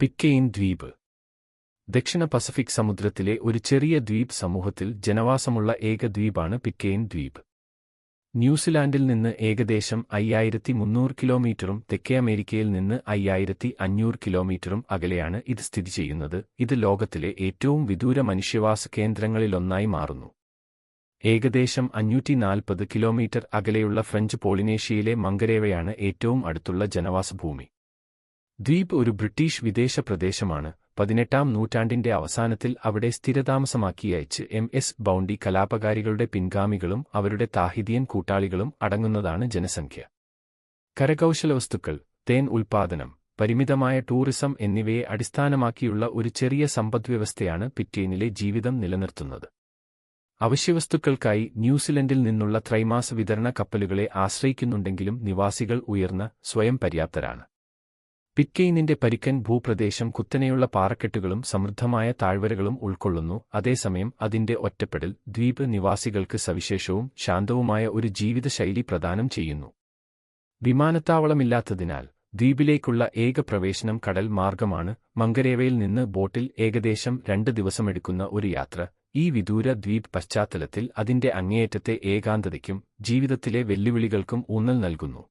പിക്കെയിൻ ദ്വീപ്. ദക്ഷിണ പസഫിക് സമുദ്രത്തിലെ ഒരു ചെറിയ ദ്വീപ് സമൂഹത്തിൽ ജനവാസമുള്ള ഏക ദ്വീപാണ് പിക്കെയിൻ ദ്വീപ്. ന്യൂസിലാൻഡിൽ നിന്ന് ഏകദേശം അയ്യായിരത്തി മുന്നൂറ് കിലോമീറ്ററും തെക്കേ അമേരിക്കയിൽ നിന്ന് അയ്യായിരത്തി അഞ്ഞൂറ് കിലോമീറ്ററും അകലെയാണ് ഇത് സ്ഥിതി ചെയ്യുന്നത്. ഇത് ലോകത്തിലെ ഏറ്റവും വിദൂര മനുഷ്യവാസ കേന്ദ്രങ്ങളിലൊന്നായി മാറുന്നു. ഏകദേശം അഞ്ഞൂറ്റി നാൽപ്പത് കിലോമീറ്റർ അകലെയുള്ള ഫ്രഞ്ച് പോളിനേഷ്യയിലെ മങ്കരേവയാണ് ഏറ്റവും അടുത്തുള്ള ജനവാസഭൂമി. ദ്വീപ് ഒരു ബ്രിട്ടീഷ് വിദേശ പ്രദേശമാണ് പതിനെട്ടാം നൂറ്റാണ്ടിന്റെ അവസാനത്തിൽ അവിടെ സ്ഥിരതാമസമാക്കിയയച്ച് എം എസ് ബൗണ്ടി കലാപകാരികളുടെ പിൻഗാമികളും അവരുടെ താഹിതിയൻ കൂട്ടാളികളും അടങ്ങുന്നതാണ് ജനസംഖ്യ. കരകൗശലവസ്തുക്കൾ തേൻ ഉൽപ്പാദനം പരിമിതമായ ടൂറിസം എന്നിവയെ അടിസ്ഥാനമാക്കിയുള്ള ഒരു ചെറിയ സമ്പദ്വ്യവസ്ഥയാണ് പിറ്റേനിലെ ജീവിതം നിലനിർത്തുന്നത്. അവശ്യവസ്തുക്കൾക്കായി ന്യൂസിലൻഡിൽ നിന്നുള്ള ത്രൈമാസ വിതരണ കപ്പലുകളെ ആശ്രയിക്കുന്നുണ്ടെങ്കിലും നിവാസികൾ ഉയർന്ന സ്വയം പര്യാപ്തരാണ്. പിറ്റ്കെയിനിന്റെ പരിക്കൻ ഭൂപ്രദേശം കുത്തനെയുള്ള പാറക്കെട്ടുകളും സമൃദ്ധമായ താഴ്വരകളും ഉൾക്കൊള്ളുന്നു. അതേസമയം അതിന്റെ ഒറ്റപ്പെടൽ ദ്വീപ് നിവാസികൾക്ക് സവിശേഷവും ശാന്തവുമായ ഒരു ജീവിതശൈലി പ്രദാനം ചെയ്യുന്നു. വിമാനത്താവളമില്ലാത്തതിനാൽ ദ്വീപിലേക്കുള്ള ഏക പ്രവേശനം കടൽ മാർഗമാണ്. മംഗരേവയിൽ നിന്ന് ബോട്ടിൽ ഏകദേശം രണ്ട് ദിവസമെടുക്കുന്ന ഒരു യാത്ര. ഈ വിദൂര ദ്വീപ് പശ്ചാത്തലത്തിൽ അതിന്റെ അങ്ങേയറ്റത്തെ ഏകാന്തതയ്ക്കും ജീവിതത്തിലെ വെല്ലുവിളികൾക്കും ഊന്നൽ നൽകുന്നു.